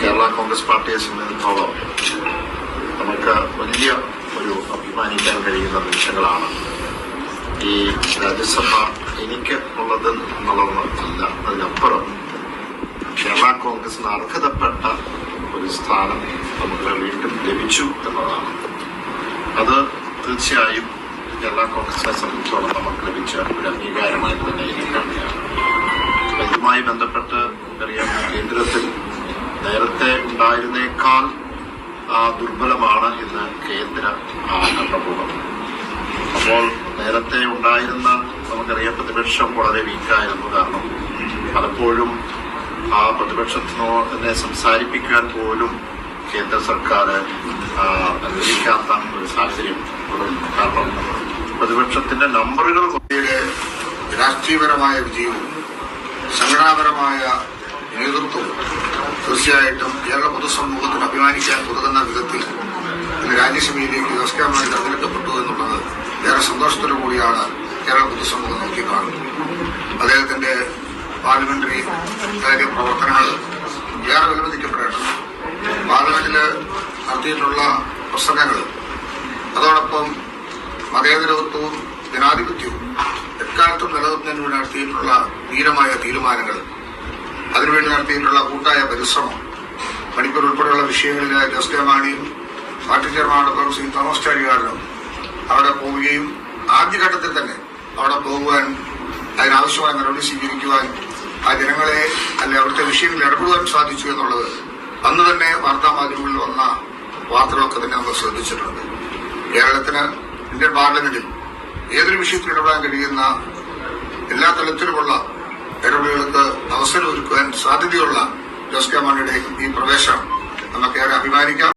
കേരള കോൺഗ്രസ് പാർട്ടിയെ സംബന്ധിച്ചിടത്തോളം നമുക്ക് വലിയ ഒരു അഭിമാനിക്കാൻ കഴിയുന്ന നിമിഷങ്ങളാണ് ഈ രാജ്യസഭ എനിക്ക് ഉള്ളത് എന്നുള്ളത് അല്ല അതിനപ്പുറം കേരള കോൺഗ്രസിന് അർഹതപ്പെട്ട ഒരു സ്ഥാനം നമുക്ക് വീണ്ടും ലഭിച്ചു എന്നതാണ്. അത് തീർച്ചയായും കേരള കോൺഗ്രസിനെ സംബന്ധിച്ചോളം നമുക്ക് ലഭിച്ച ഒരു അംഗീകാരമായി തന്നെ ഇതുമായി ബന്ധപ്പെട്ട് ഉണ്ടായിരുന്നേക്കാൾ ദുർബലമാണ് ഇന്ന് കേന്ദ്ര ഭരണകൂടം അപ്പോൾ നേരത്തെ ഉണ്ടായിരുന്ന നമുക്കറിയാം പ്രതിപക്ഷം വളരെ വീക്കായിരുന്നു കാരണം പലപ്പോഴും ആ പ്രതിപക്ഷത്തിനെ സംസാരിപ്പിക്കാൻ പോലും കേന്ദ്ര സർക്കാർ അനുവദിക്കാത്ത ഒരു സാഹചര്യം. കാരണം പ്രതിപക്ഷത്തിന്റെ നമ്പറുകൾ രാഷ്ട്രീയപരമായ വിജയവും സംഘടനാപരമായ നേതൃത്വവും തീർച്ചയായിട്ടും കേരള പൊതുസമൂഹത്തിന് അഭിമാനിക്കാൻ ഉതകുന്ന വിധത്തിൽ ഇന്ന് രാജ്യസഭയിലേക്ക് മാണി തെരഞ്ഞെടുക്കപ്പെട്ടു എന്നുള്ളത് ഏറെ സന്തോഷത്തോടു കൂടിയാണ് കേരള പൊതുസമൂഹം നോക്കി കാണുന്നത്. അദ്ദേഹത്തിന്റെ പാർലമെന്ററി കാര്യ പ്രവർത്തനങ്ങൾ ഏറെ വിലമതിക്കപ്പെടേണ്ടത് പാർലമെന്റിൽ നടത്തിയിട്ടുള്ള പ്രസംഗങ്ങൾ അതോടൊപ്പം മതേതരത്വവും ജനാധിപത്യവും എക്കാലത്തും നിലനിർത്തുന്നതിന് നടത്തിയിട്ടുള്ള ധീരമായ തീരുമാനങ്ങൾ നടത്തിയിട്ടുള്ള കൂട്ടായ പരിശ്രമം. മണിപ്പൂർ ഉൾപ്പെടെയുള്ള വിഷയങ്ങളിൽ ജോസ് കെ മാണിയും പാർട്ടി ചെയർമാനോടൊപ്പം ശ്രീ തോമസ് ചാരികാരനും അവിടെ പോവുകയും ആദ്യഘട്ടത്തിൽ തന്നെ അവിടെ പോകുവാൻ അതിനാവശ്യമായ നടപടി സ്വീകരിക്കുവാൻ ആ ജനങ്ങളെ അല്ലെ അവിടുത്തെ വിഷയങ്ങളിൽ ഇടപെടുവാൻ സാധിച്ചു എന്നുള്ളത് അന്ന് തന്നെ വാർത്താ മാധ്യമങ്ങളിൽ വന്ന വാർത്തകളൊക്കെ തന്നെ നമ്മൾ ശ്രദ്ധിച്ചിട്ടുണ്ട്. കേരളത്തിന് ഇന്ത്യൻ പാർലമെന്റിൽ ഏതൊരു വിഷയത്തിൽ ഇടപെടാൻ കഴിയുന്ന എല്ലാ ഇടപെടലുകൾക്ക് അവസരം ഒരുക്കുവാൻ സാധ്യതയുള്ള ജോസ് കെ മാണിയുടെ ഈ പ്രവേശനം നമുക്കേറെ അഭിമാനിക്കാം.